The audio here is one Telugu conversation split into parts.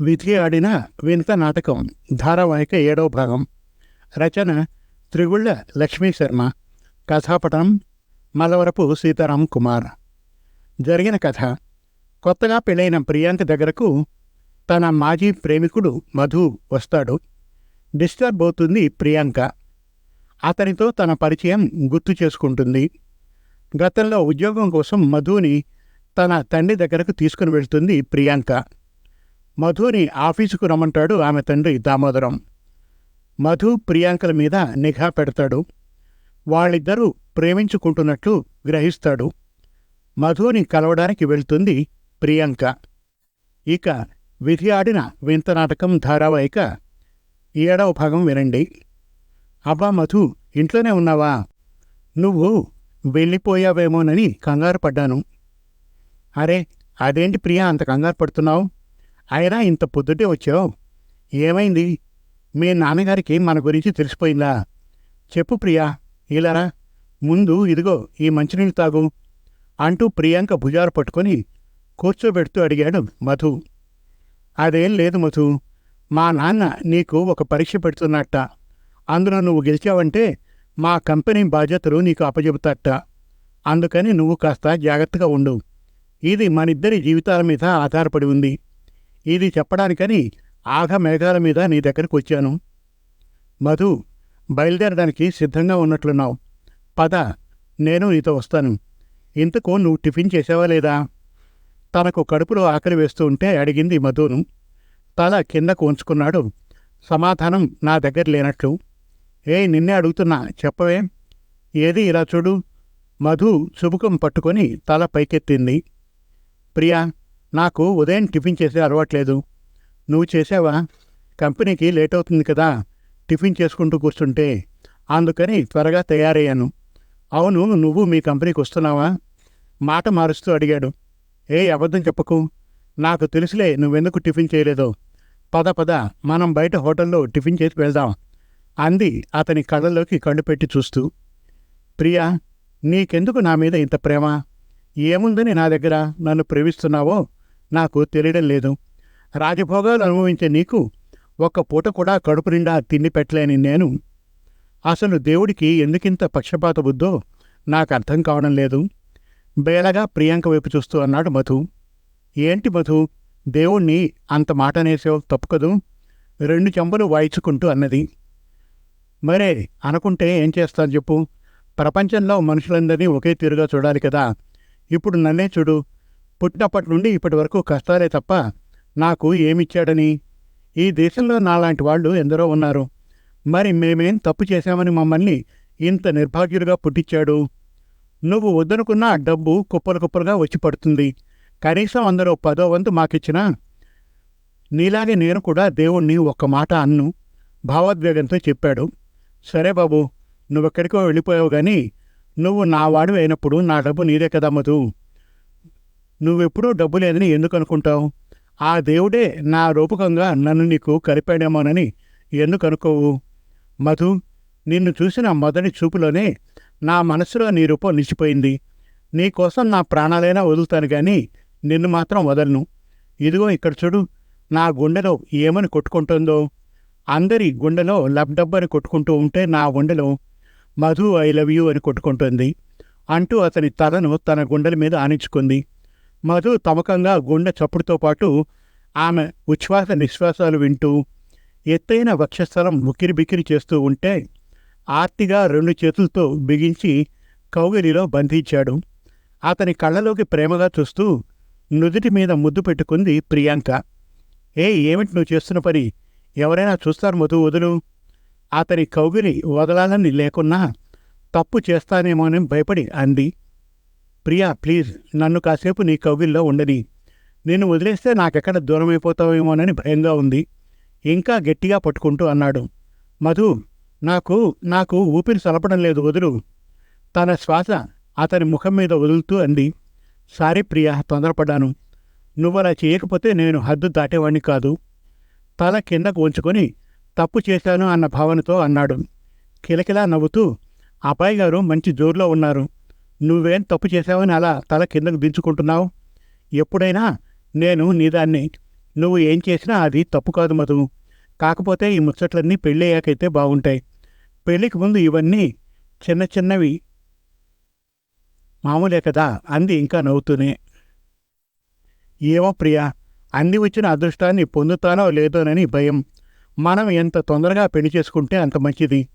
విధి ఆడిన వింత నాటకం ధారావాహిక ఏడవ భాగం. రచన త్రిగుళ్ళ లక్ష్మీ శర్మ. కథాపటం మలవరపు సీతారాం కుమార్. జరిగిన కథ. కొత్తగా పెళ్ళైన ప్రియాంక దగ్గరకు తన మాజీ ప్రేమికుడు మధు వస్తాడు. డిస్టర్బ్ అవుతుంది ప్రియాంక. అతనితో తన పరిచయం గుర్తు చేసుకుంటుంది. గతంలో ఉద్యోగం కోసం మధుని తన తండ్రి దగ్గరకు తీసుకుని వెళ్తుంది ప్రియాంక. మధుని ఆఫీసుకు రమ్మంటాడు ఆమె తండ్రి దామోదరం. మధు ప్రియాంకల మీద నిఘా పెడతాడు. వాళ్ళిద్దరూ ప్రేమించుకుంటున్నట్లు గ్రహిస్తాడు. మధుని కలవడానికి వెళ్తుంది ప్రియాంక. ఇక విధి ఆడిన వింత నాటకం ధారావాహిక ఏడవ భాగం వినండి. అబ్బా మధు ఇంట్లోనే ఉన్నావా? నువ్వు వెళ్ళిపోయావేమోనని కంగారు పడ్డాను. అరే అదేంటి ప్రియా అంత కంగారు పడుతున్నావు? అయినా ఇంత పొద్దుటే వచ్చావు. ఏమైంది? మీ నాన్నగారికి మన గురించి తెలిసిపోయిందా? చెప్పు ప్రియా. ఇలారా ముందు ఇదిగో ఈ మంచినీళ్ళు తాగు అంటూ ప్రియాంక భుజాలు పట్టుకొని కూర్చోబెడుతూ అడిగాడు మధు. అదేం లేదు మధు. మా నాన్న నీకు ఒక పరీక్ష పెడుతున్నట్ట అందులో నువ్వు గెలిచావంటే మా కంపెనీ బాధ్యతలు నీకు అప్పచెబుతాట అందుకని నువ్వు కాస్త జాగ్రత్తగా ఉండు. ఇది మనిద్దరి జీవితాల మీద ఆధారపడి ఉంది. ఇది చెప్పడానికని ఆఘ మేఘాల మీద నీ దగ్గరికి వచ్చాను. మధు బయలుదేరడానికి సిద్ధంగా ఉన్నట్లున్నావు. పద నేను నీతో వస్తాను. ఇంతకు నువ్వు టిఫిన్ చేసావా లేదా? తనకు కడుపులో ఆకలి వేస్తూ ఉంటే అడిగింది మధును. తల కిందకు ఉంచుకున్నాడు. సమాధానం నా దగ్గర లేనట్లు. ఏ నిన్నే అడుగుతున్నా చెప్పవే. ఏది ఇలా చూడు? మధు చుబుకం పట్టుకొని తల పైకెత్తింది. ప్రియా నాకు ఉదయం టిఫిన్ చేసే అలవాట్లేదు. నువ్వు చేసావా? కంపెనీకి లేట్ అవుతుంది కదా. టిఫిన్ చేసుకుంటూ కూర్చుంటే అందుకని త్వరగా తయారయ్యాను. అవును నువ్వు మీ కంపెనీకి వస్తున్నావా? మాట మారుస్తూ అడిగాడు. ఏ అబద్ధం చెప్పకు. నాకు తెలుసులే నువ్వెందుకు టిఫిన్ చేయలేదో. పద పద మనం బయట హోటల్లో టిఫిన్ చేసి వెళ్దాం అంది అతని కళ్ళలోకి కళ్ళు పెట్టి చూస్తూ. ప్రియా నీకెందుకు నా మీద ఇంత ప్రేమ? ఏముందని నా దగ్గర నన్ను ప్రేమిస్తున్నావో నాకు తెలియడం లేదు. రాజభోగాలు అనుభవించే నీకు ఒక్క పూట కూడా కడుపు నిండా తిండి పెట్టలేని నేను. అసలు దేవుడికి ఎందుకింత పక్షపాత బుద్ధో నాకు అర్థం కావడం లేదు. బేలగా ప్రియాంక వైపు చూస్తూ అన్నాడు మధు. ఏంటి మధు? దేవుణ్ణి అంత మాట అనేసేవు తప్పు కదూ? రెండు చెంబలు వాయించుకుంటూ అన్నది. మరే అనుకుంటే ఏం చేస్తాను చెప్పు? ప్రపంచంలో మనుషులందరినీ ఒకే తీరుగా చూడాలి కదా. ఇప్పుడు నన్నే చూడు. పుట్టినప్పటి నుండి ఇప్పటి వరకు కష్టాలే తప్ప నాకు ఏమిచ్చాడని? ఈ దేశంలో నాలాంటి వాళ్ళు ఎందరో ఉన్నారు. మరి మేమేం తప్పు చేశామని మమ్మల్ని ఇంత నిర్భాగ్యులుగా పుట్టించాడు? నువ్వు వద్దనుకున్న డబ్బు కుప్పలు కుప్పలుగా వచ్చి పడుతుంది. కనీసం అందరూ పదో వంతు మాకిచ్చినా? నీలాగే నేను కూడా దేవుణ్ణి ఒక్క మాట అన్ను భావోద్వేగంతో చెప్పాడు. సరే బాబు నువ్వెక్కడికో వెళ్ళిపోయావు గాని నువ్వు నా వాడు అయినప్పుడు నా డబ్బు నీదే కదా మధు? నువ్వెప్పుడూ డబ్బు లేదని ఎందుకు అనుకుంటావు? ఆ దేవుడే నా రూపకంగా నన్ను నీకు కలిపాడేమోనని ఎందుకు అనుకోవు? మధు నిన్ను చూసిన మొదటి చూపులోనే నా మనసులో నీ రూపం నిలిచిపోయింది. నీకోసం నా ప్రాణాలైనా వదులుతాను కానీ నిన్ను మాత్రం వదలను. ఇదిగో ఇక్కడ చూడు నా గుండెలో ఏమని కొట్టుకుంటుందో. అందరి గుండెలో లబ్డబ్ అని కొట్టుకుంటూ ఉంటే నా గుండెలో మధు ఐ లవ్ యూ అని కొట్టుకుంటుంది. అంటూ అతని తలను తన గుండెల మీద ఆనించుకుంది. మధు తమకంగా గుండె చప్పుడుతో పాటు ఆమె ఉచ్ఛ్వాస నిశ్వాసాలు వింటూ ఎత్తైన వక్షస్థలం ముక్కిరి బిక్కిరి చేస్తూ ఉంటే ఆర్తిగా రెండు చేతులతో బిగించి కౌగిలిలో బంధించాడు. అతని కళ్ళలోకి ప్రేమగా చూస్తూ నుదుటి మీద ముద్దు పెట్టుకుంది ప్రియాంక. ఏ ఏమిటి నువ్వు చేస్తున్న పని? ఎవరైనా చూస్తారు మధు వదులు? అతని కౌగిలి వదలాలని లేకున్నా తప్పు చేస్తానేమోనని భయపడి అంది. ప్రియా ప్లీజ్ నన్ను కాసేపు నీ కవిల్లో ఉండని. నేను వదిలేస్తే నాకెక్కడ దూరమైపోతావేమోనని భయంగా ఉంది. ఇంకా గట్టిగా పట్టుకుంటూ అన్నాడు. మధు నాకు నాకు ఊపిరి సలపడం లేదు వదులు. తన శ్వాస అతని ముఖం మీద వదులుతూ అంది. సారీ ప్రియా తొందరపడ్డాను. అలా చేయకపోతే నేను హద్దు దాటేవాణ్ణి కాదు. తల కిందకు ఉంచుకొని తప్పు చేశాను అన్న భావనతో అన్నాడు. కిలకిలా నవ్వుతూ అబ్బాయి గారు మంచి జోరులో ఉన్నారు. నువ్వేం తప్పు చేశావని అలా తల కిందకు దించుకుంటున్నావు? ఎప్పుడైనా నేను నీదాన్ని. నువ్వు ఏం చేసినా అది తప్పు కాదు మధు. కాకపోతే ఈ ముచ్చట్లన్నీ పెళ్ళయ్యాకైతే బాగుంటాయి. పెళ్ళికి ముందు ఇవన్నీ చిన్న చిన్నవి మామూలే కదా అంది ఇంకా నవ్వుతూనే. ఏమో ప్రియా అంది వచ్చిన అదృష్టాన్ని పొందుతానో లేదోనని భయం. మనం ఎంత తొందరగా పెళ్ళి చేసుకుంటే అంత మంచిది.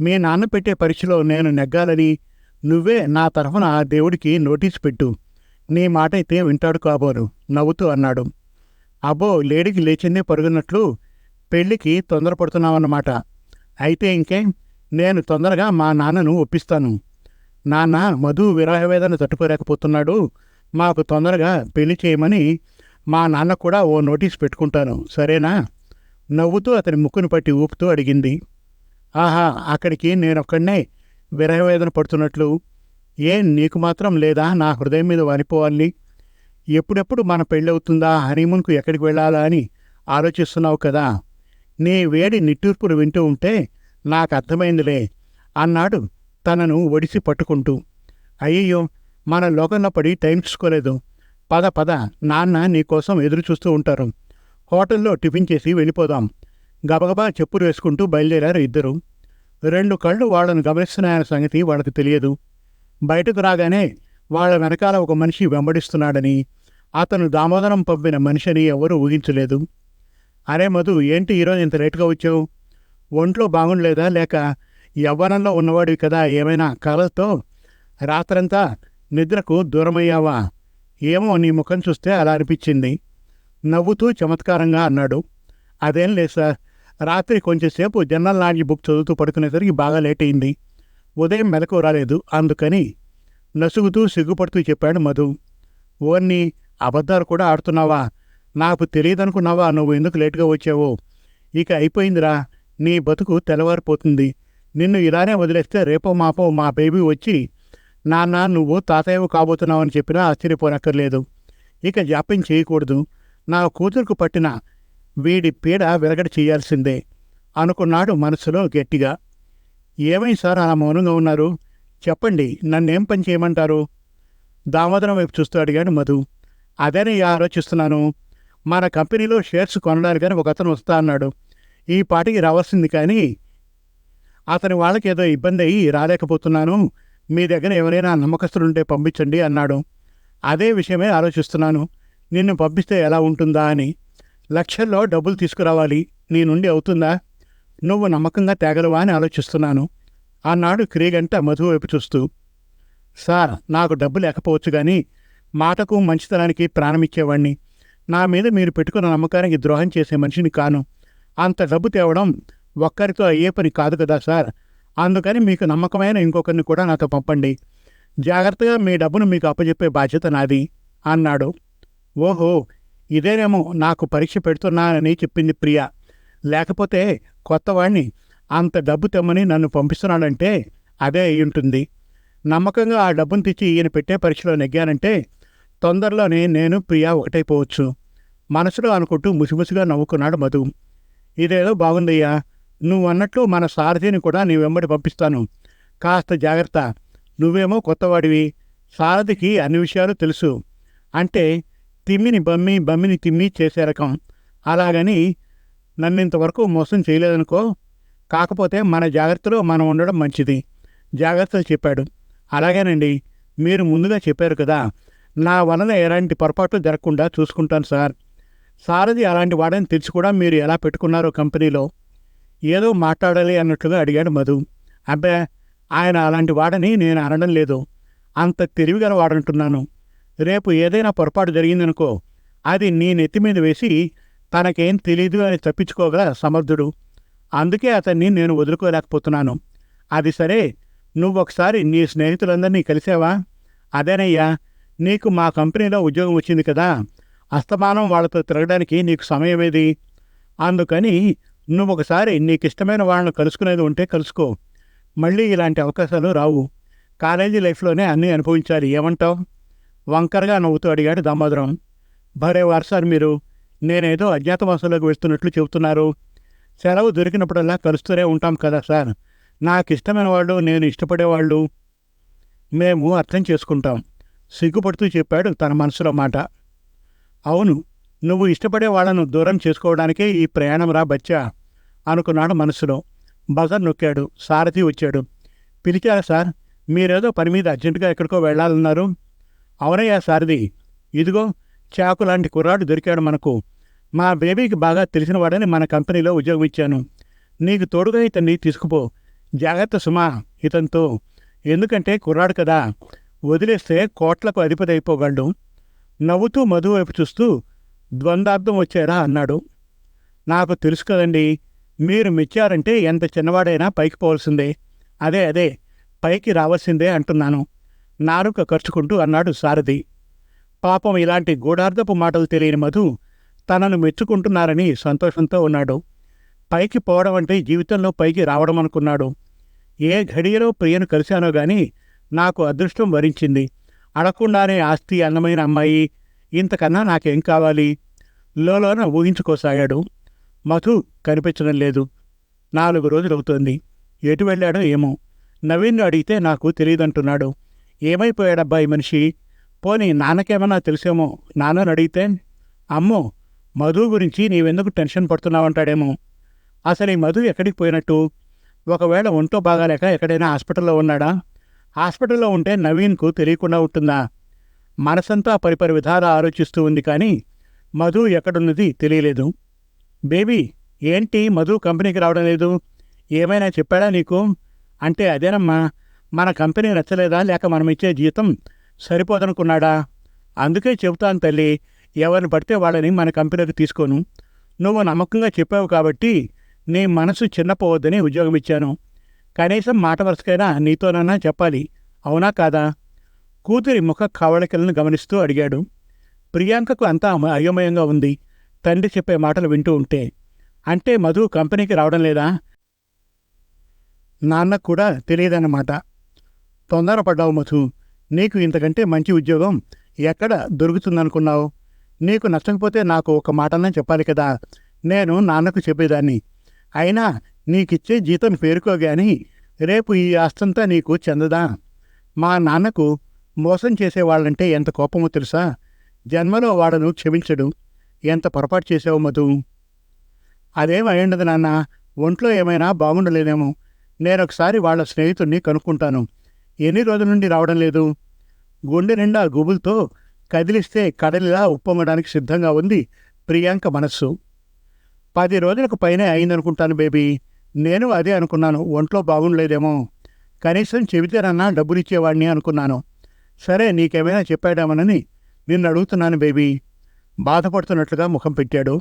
మీ నాన్న పెట్టే పరీక్షలో నేను నెగ్గాలని నువ్వే నా తరఫున ఆ దేవుడికి నోటీస్ పెట్టు. నీ మాట అయితే వింటాడు కాబోరు నవ్వుతూ అన్నాడు. అబ్బో లేడికి లేచిందే పరుగున్నట్లు పెళ్ళికి తొందరపడుతున్నావన్నమాట. అయితే ఇంకే నేను తొందరగా మా నాన్నను ఒప్పిస్తాను. నాన్న మధు విరహవేదన తట్టుకోలేకపోతున్నాడు. మాకు తొందరగా పెళ్ళి చేయమని మా నాన్న కూడా ఓ నోటీస్ పెట్టుకుంటాను. సరేనా? నవ్వుతూ అతని ముక్కును పట్టి ఊపుతూ అడిగింది. ఆహా అక్కడికి నేనొక్కడనే విరహవేదన పడుతున్నట్లు ఏం నీకు మాత్రం లేదా నా హృదయం మీద వనిపోవాలి ఎప్పుడెప్పుడు మన పెళ్ళవుతుందా హనీమూన్కు ఎక్కడికి వెళ్ళాలా అని ఆలోచిస్తున్నావు కదా. నీ వేడి నిట్టూర్పులు వింటూ ఉంటే నాకు అర్థమైందిలే అన్నాడు తనను ఒడిసి పట్టుకుంటూ. అయ్యయ్యో మన లోకంలో పడి టైం చూసుకోలేదు పద పద నాన్న నీకోసం ఎదురు చూస్తూ ఉంటారు. హోటల్లో టిఫిన్ చేసి వెళ్ళిపోదాం. గబగబా చెప్పులు వేసుకుంటూ బయలుదేరారు ఇద్దరు. రెండు కళ్ళు వాళ్ళను గమనిస్తున్నాయన్న సంగతి వాళ్ళకి తెలియదు. బయటకు రాగానే వాళ్ళ వెనకాల ఒక మనిషి వెంబడిస్తున్నాడని అతను దామోదరం పంపిన మనిషిని ఎవరూ ఊహించలేదు. అరే మధు ఏంటి ఈరోజు ఇంత లేటుగా వచ్చావు? ఒంట్లో బాగుండలేదా లేక యవ్వనంలో ఉన్నవాడివి కదా ఏమైనా కలతో? రాత్రంతా నిద్రకు దూరమయ్యావా? ఏమో నీ ముఖం చూస్తే అలా అనిపించింది. నవ్వుతూ చమత్కారంగా అన్నాడు. అదేం లేదు సార్ రాత్రి కొంచెంసేపు జనరల్ నాలెడ్జ్ బుక్ చదువుతూ పడుకునేసరికి బాగా లేట్ అయింది. ఉదయం మెలకు రాలేదు. అందుకని నసుగుతూ సిగ్గుపడుతూ చెప్పాడు మధు. ఓన్ని అబద్ధాలు కూడా ఆడుతున్నావా? నాకు తెలియదనుకున్నావా? నువ్వు ఎందుకు లేటుగా వచ్చావో? ఇక అయిపోయిందిరా. నీ బతుకు తెల్లవారిపోతుంది. నిన్ను ఇలానే వదిలేస్తే రేపో మాపో మా బేబీ వచ్చి నాన్న నువ్వు తాతయ్యవు కాబోతున్నావని చెప్పినా ఆశ్చర్యపోనక్కర్లేదు. ఇక జాప్యం చేయకూడదు. నా కూతురుకు పట్టిన వీడి పీడ వెలగడ చేయాల్సిందే అనుకున్నాడు మనసులో గట్టిగా. ఏమై సార్ అలా మౌనంగా ఉన్నారు? చెప్పండి నన్నేం పని చేయమంటారు? దామోదరం వైపు చూస్తూ అడిగాడు మధు. అదేనే ఆలోచిస్తున్నాను. మన కంపెనీలో షేర్స్ కొనడానికని ఒక అతను వస్తా అన్నాడు. ఈ పాటికి రావాల్సింది కానీ అతని వాళ్ళకి ఏదో ఇబ్బంది అయ్యి రాలేకపోతున్నాను. మీ దగ్గర ఎవరైనా నమ్మకస్తులుంటే పంపించండి అన్నాడు. అదే విషయమే ఆలోచిస్తున్నాను. నిన్ను పంపిస్తే ఎలా ఉంటుందా అని. లక్షల్లో డబ్బులు తీసుకురావాలి. నీ నుండి అవుతుందా? నువ్వు నమ్మకంగా తేగలవా అని ఆలోచిస్తున్నాను. అన్నాడు క్రీగంట మధు వైపు చూస్తూ సార్ నాకు డబ్బు లేకపోవచ్చు కానీ మాటకు మంచితనానికి ప్రాణమిచ్చేవాణ్ణి నా మీద మీరు పెట్టుకున్న నమ్మకానికి ద్రోహం చేసే మనిషిని కాను. అంత డబ్బు తేవడం ఒక్కరితో అయ్యే పని కాదు కదా సార్. అందుకని మీకు నమ్మకమైన ఇంకొకరిని కూడా నాతో పంపండి. జాగ్రత్తగా మీ డబ్బును మీకు అప్పచెప్పే బాధ్యత నాది అన్నాడు. ఓహో ఇదేనేమో నాకు పరీక్ష పెడుతున్నానని చెప్పింది ప్రియ. లేకపోతే కొత్తవాణ్ణి అంత డబ్బు తెమ్మని నన్ను పంపిస్తున్నాడంటే అదే అయి ఉంటుంది. నమ్మకంగా ఆ డబ్బును తెచ్చి ఈయన పెట్టే పరీక్షలో నెగ్గానంటే తొందరలోనే నేను ప్రియా ఒకటైపోవచ్చు. మనసులో అనుకుంటూ ముసిముసిగా నవ్వుకున్నాడు మధు. ఇదేదో బాగుందయ్యా. నువ్వు అన్నట్లు మన సారథిని కూడా నీ వెంబడి పంపిస్తాను. కాస్త జాగ్రత్త. నువ్వేమో కొత్తవాడివి. సారథికి అన్ని విషయాలు తెలుసు. అంటే తిమ్మిని బమ్మి బమ్మిని తిమ్మి చేసే రకం అలాగని నన్ను ఇంతవరకు మోసం చేయలేదనుకో కాకపోతే మన జాగ్రత్తలో మనం ఉండడం మంచిది. జాగ్రత్తలు చెప్పాడు. అలాగేనండి మీరు ముందుగా చెప్పారు కదా నా వలన ఎలాంటి పొరపాట్లు జరగకుండా చూసుకుంటాను సార్. సారథి అలాంటి వాడని తెలిసి కూడా మీరు ఎలా పెట్టుకున్నారో కంపెనీలో? ఏదో మాట్లాడాలి అన్నట్లుగా అడిగాడు మధు. అబ్బే ఆయన అలాంటి వాడని నేను అనడం లేదు. అంత తెలివిగల వాడంటున్నాను. రేపు ఏదైనా పొరపాటు జరిగిందనుకో అది నీ నెత్తి మీద వేసి తనకేం తెలీదు అని తప్పించుకోగల సమర్థుడు. అందుకే అతన్ని నేను వదులుకోలేకపోతున్నాను. అది సరే నువ్వు ఒకసారి నీ స్నేహితులందరినీ కలిసావా? అదేనయ్యా నీకు మా కంపెనీలో ఉద్యోగం వచ్చింది కదా అస్తమానం వాళ్ళతో తిరగడానికి నీకు సమయం ఏది? అందుకని నువ్వు ఒకసారి నీకు ఇష్టమైన వాళ్ళని కలుసుకునేది ఉంటే కలుసుకో. మళ్ళీ ఇలాంటి అవకాశాలు రావు. కాలేజీ లైఫ్లోనే అన్నీ అనుభవించాలి. ఏమంటావు? వంకరగా నవ్వుతూ అడిగాడు దామోదరం. భరే వారు సార్ మీరు నేనేదో అజ్ఞాతవాసంలోకి వెళ్తున్నట్లు చెబుతున్నారు. సెలవు దొరికినప్పుడల్లా కలుస్తూనే ఉంటాం కదా సార్. నాకు ఇష్టమైన వాళ్ళు నేను ఇష్టపడేవాళ్ళు. మేము అర్థం చేసుకుంటాం సిగ్గుపడుతూ చెప్పాడు తన మనసులో మాట. అవును నువ్వు ఇష్టపడే వాళ్ళను దూరం చేసుకోవడానికే ఈ ప్రయాణం రా బచ్చా అనుకున్నాడు మనసులో. బజర్ నొక్కాడు. సారథి వచ్చాడు. పిలిచారా సార్? మీరేదో పని మీద అర్జెంటుగా ఎక్కడికో వెళ్ళాలన్నారు. అవునయ్యా సారిది ఇదిగో చాకు లాంటి కుర్రాడు దొరికాడు మనకు. మా బేబీకి బాగా తెలిసిన వాడని మన కంపెనీలో ఉద్యోగం ఇచ్చాను. నీకు తోడుగా ఇతన్ని తీసుకుపో. జాగ్రత్త సుమా ఇతనితో. ఎందుకంటే కుర్రాడు కదా. వదిలేస్తే కోట్లకు అధిపతి అయిపోగలడు. నవ్వుతూ మధు వైపు చూస్తూ ద్వందార్థం వచ్చారా అన్నాడు. నాకు తెలుసు కదండి మీరు మెచ్చారంటే ఎంత చిన్నవాడైనా పైకి పోవాల్సిందే. అదే అదే పైకి రావాల్సిందే అంటున్నాను. నారుక ఖర్చుకుంటూ అన్నాడు సారథి. పాపం ఇలాంటి గూఢార్థపు మాటలు తెలియని మధు తనను మెచ్చుకుంటున్నారని సంతోషంతో ఉన్నాడు. పైకి పోవడం అంటే జీవితంలో పైకి రావడం అనుకున్నాడు ఏ ఘడియలో ప్రియను కలిశానో గాని నాకు అదృష్టం వరించింది. అడగకుండానే ఆస్తి అందమైన అమ్మాయి ఇంతకన్నా నాకేం కావాలి? లోలోన ఊహించుకోసాగాడు. మధు కనిపించడం లేదు. నాలుగు రోజులవుతోంది. ఎటు వెళ్ళాడో ఏమో. నవీన్ను అడిగితే నాకు తెలియదంటున్నాడు. ఏమైపోయాడబ్బా ఈ మనిషి? పోనీ నాన్నకేమన్నా తెలిసేమో? నాన్నని అడిగితే అమ్మో మధు గురించి నీవెందుకు టెన్షన్ పడుతున్నావంటాడేమో? అసలు ఈ మధు ఎక్కడికి పోయినట్టు? ఒకవేళ ఒంట్లో బాగాలేక ఎక్కడైనా హాస్పిటల్లో ఉన్నాడా? హాస్పిటల్లో ఉంటే నవీన్కు తెలియకుండా ఉంటుందా? మనసంతా పరిపరి విధాలా ఆలోచిస్తూ ఉంది కానీ మధు ఎక్కడున్నది తెలియలేదు. బేబీ ఏంటి మధు కంపెనీకి రావడం లేదు? ఏమైనా చెప్పాడా నీకు? అంటే అదేనమ్మా మన కంపెనీ నచ్చలేదా లేక మనం ఇచ్చే జీతం సరిపోదనుకున్నాడా? అందుకే చెబుతాను తల్లి ఎవరిని పడితే వాళ్ళని మన కంపెనీకి తీసుకోను. నువ్వు నమ్మకంగా చెప్పావు కాబట్టి నీ మనసు చిన్నపోవద్దని ఉద్యోగం ఇచ్చాను. కనీసం మాట వరుసకైనా నీతోనన్నా చెప్పాలి అవునా కాదా? కూతురి ముఖ కవళికలను గమనిస్తూ అడిగాడు. ప్రియాంకకు అంతా అయోమయంగా ఉంది. తండ్రి చెప్పే మాటలు వింటూ ఉంటే అంటే మధు కంపెనీకి రావడం లేదా? నాన్నకు కూడా తెలియదన్నమాట. తొందరపడ్డావు మధు. నీకు ఇంతకంటే మంచి ఉద్యోగం ఎక్కడ దొరుకుతుందనుకున్నావు? నీకు నచ్చకపోతే నాకు ఒక మాటనే చెప్పాలి కదా. నేను నాన్నకు చెప్పేదాన్ని. అయినా నీకిచ్చే జీతం పేరుకోగాని రేపు ఈ ఆస్తంతా నీకు చెందదా? మా నాన్నకు మోసం చేసేవాళ్ళంటే ఎంత కోపమో తెలుసా? జన్మలో వాడను క్షమించడు. ఎంత పొరపాటు చేసావు మధు? అదేం అయ్యుండదు నాన్న. ఒంట్లో ఏమైనా బాగుండలేదేమో. నేనొకసారి వాళ్ళ స్నేహితుడిని కనుక్కుంటాను. ఎన్ని రోజుల నుండి రావడం లేదు? గుండె నిండా గుబులతో కదిలిస్తే కడలిలా ఉప్పొంగడానికి సిద్ధంగా ఉంది ప్రియాంక మనస్సు. పది రోజులకు పైనే అయిందనుకుంటాను బేబీ. నేను అదే అనుకున్నాను. ఒంట్లో బాగుండలేదేమో. కనీసం చెబితేనన్నా డబ్బులిచ్చేవాడిని అనుకున్నాను. సరే నీకేమైనా చెప్పాడామనని నిన్ను అడుగుతున్నాను బేబీ. బాధపడుతున్నట్లుగా ముఖం పెట్టాడు.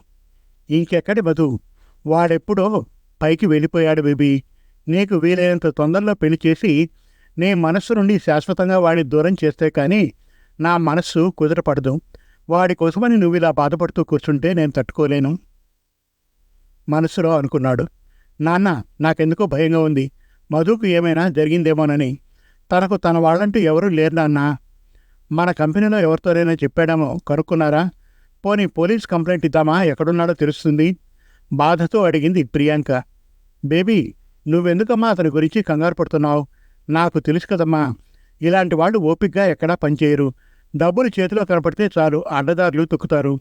ఇంకెక్కడి బతు వాడెప్పుడో పైకి వెళ్ళిపోయాడు బేబీ. నీకు వీలైనంత తొందరలో పెళ్ళి చేసి నీ మనస్సు నుండి శాశ్వతంగా వాడిని దూరం చేస్తే కానీ నా మనస్సు కుదరపడదు వాడి కోసమని నువ్వు ఇలా బాధపడుతూ కూర్చుంటే నేను తట్టుకోలేను. మనసులో అనుకున్నాడు. నాన్న నాకెందుకో భయంగా ఉంది. మధుకు ఏమైనా జరిగిందేమోనని. తనకు తన వాళ్ళంటూ ఎవరూ లేరు నాన్న. మన కంపెనీలో ఎవరితోనైనా చెప్పాడేమో కనుక్కున్నారా? పోనీ పోలీస్ కంప్లైంట్ ఇద్దామా? ఎక్కడున్నాడో తెలుస్తుంది. బాధతో అడిగింది ప్రియాంక. బేబీ నువ్వెందుకమ్మా అతని గురించి కంగారు పడుతున్నావు? నాకు తెలుసు కదమ్మా. ఇలాంటి వాళ్ళు ఓపిగ్గా ఎక్కడా పనిచేయరు. డబ్బులు చేతిలో కనపడితే చాలు అడ్డదారులు తొక్కుతారు.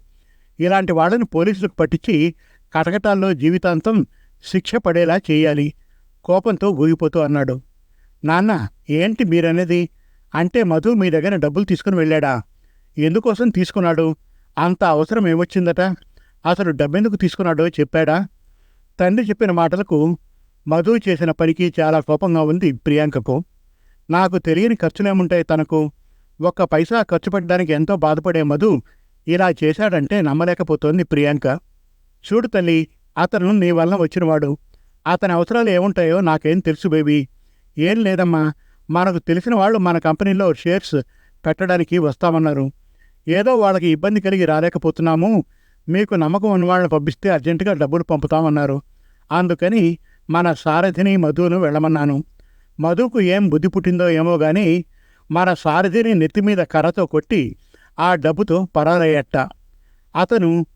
ఇలాంటి వాళ్ళని పోలీసులకు పట్టించి కటకటాల్లో జీవితాంతం శిక్ష పడేలా చేయాలి. కోపంతో ఊగిపోతూ అన్నాడు. నాన్న ఏంటి మీరనేది? అంటే మధు మీ దగ్గర డబ్బులు తీసుకుని వెళ్ళాడా? ఎందుకోసం తీసుకున్నాడు? అంత అవసరం ఏమొచ్చిందట? అసలు డబ్బెందుకు తీసుకున్నాడో చెప్పాడా? తండ్రి చెప్పిన మాటలకు మధు చేసిన పనికి చాలా కోపంగా ఉంది ప్రియాంకకు. నాకు తెలియని ఖర్చులేముంటాయి తనకు? ఒక్క పైసా ఖర్చు పెట్టడానికి ఎంతో బాధపడే మధు ఇలా చేశాడంటే నమ్మలేకపోతోంది ప్రియాంక. చూడు తల్లి అతను నీ వలన వచ్చినవాడు. అతని అవసరాలు ఏముంటాయో నాకేం తెలుసు బేబీ. ఏం లేదమ్మా మనకు తెలిసిన వాళ్ళు మన కంపెనీలో షేర్స్ పెట్టడానికి వస్తామన్నారు. ఏదో వాళ్ళకి ఇబ్బంది కలిగి రాలేకపోతున్నాము. మీకు నమ్మకం ఉన్న వాళ్ళని పంపిస్తే అర్జెంటుగా డబ్బులు పంపుతామన్నారు. అందుకని మన సారథిని మధును వెళ్ళమన్నాను. మధుకు ఏం బుద్ధి పుట్టిందో ఏమో గాని మన సారథిని నెత్తి మీద కర్రతో కొట్టి ఆ డబ్బుతో పరారయ్యట. అతను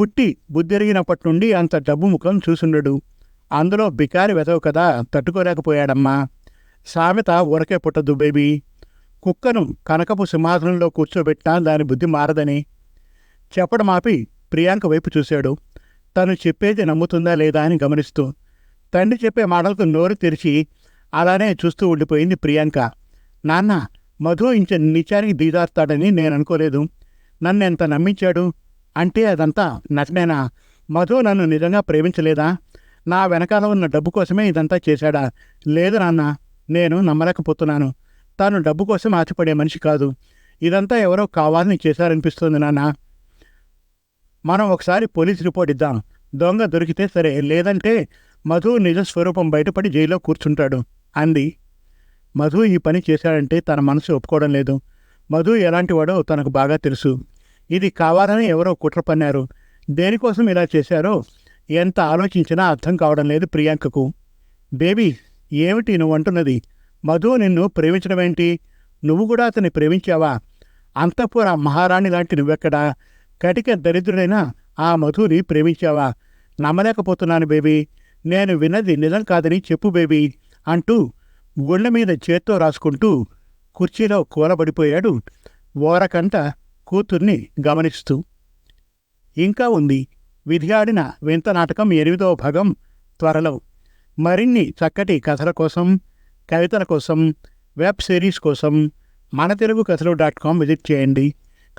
పుట్టి బుద్ధిరిగినప్పటి నుండి అంత డబ్బు ముఖం చూసుండడు. అందులో బికారి వెదవు కదా తట్టుకోలేకపోయాడమ్మా. సామెత ఊరకే పుట్టదు బేబీ. కుక్కను కనకపు సింహాసనంలో కూర్చోబెట్టినా దాని బుద్ధి మారదని చెప్పడం ఆపి ప్రియాంక వైపు చూశాడు. తను చెప్పేది నమ్ముతుందా లేదా అని గమనిస్తూ తండ్రి చెప్పే మాటలకు నోరు తెరిచి అలానే చూస్తూ ఉండిపోయింది ప్రియాంక. నాన్న మధు ఇంచ నిచానికి దిగాస్తాడని నేను అనుకోలేదు నన్ను ఎంత నమ్మించాడు? అంటే అదంతా నటనేనా? మధు నన్ను నిజంగా ప్రేమించలేదా? నా వెనకాల ఉన్న డబ్బు కోసమే ఇదంతా చేశాడా? లేదు నాన్న నేను నమ్మలేకపోతున్నాను. తాను డబ్బు కోసం ఆశపడే మనిషి కాదు. ఇదంతా ఎవరో కావాలని చేశారనిపిస్తుంది నాన్న. మనం ఒకసారి పోలీస్ రిపోర్ట్ ఇద్దాం. దొంగ దొరికితే సరే లేదంటే మధు నిజ స్వరూపం బయటపడి జైల్లో కూర్చుంటాడు అంది. మధు ఈ పని చేశాడంటే తన మనసు ఒప్పుకోవడం లేదు. మధు ఎలాంటివాడో తనకు బాగా తెలుసు. ఇది కావాలని ఎవరో కుట్ర పన్నారు. దేనికోసం ఇలా చేశారో ఎంత ఆలోచించినా అర్థం కావడం లేదు ప్రియాంకకు. బేబీ ఏమిటి నువ్వు అంటున్నది మధు నిన్ను ప్రేమించడం ఏంటి నువ్వు కూడా అతన్ని ప్రేమించావా? అంతఃపుర మహారాణి లాంటి నువ్వెక్కడా? కటిక దరిద్రుడైన ఆ మధుని ప్రేమించావా? నమ్మలేకపోతున్నాను బేబీ. నేను విన్నది నిజం కాదని చెప్పు బేబీ అంటూ గుళ్ళ మీద చేత్తో రాసుకుంటూ కుర్చీలో కూలబడిపోయాడు ఓరకంట కూతుర్ని గమనిస్తూ. ఇంకా ఉంది. విధిగాడిన వింత నాటకం ఎనిమిదవ భాగం త్వరలో. మరిన్ని చక్కటి కథల కోసం కవితల కోసం వెబ్ సిరీస్ కోసం మన తెలుగు కథలు డాట్ కామ్ విజిట్ చేయండి.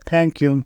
Thank you.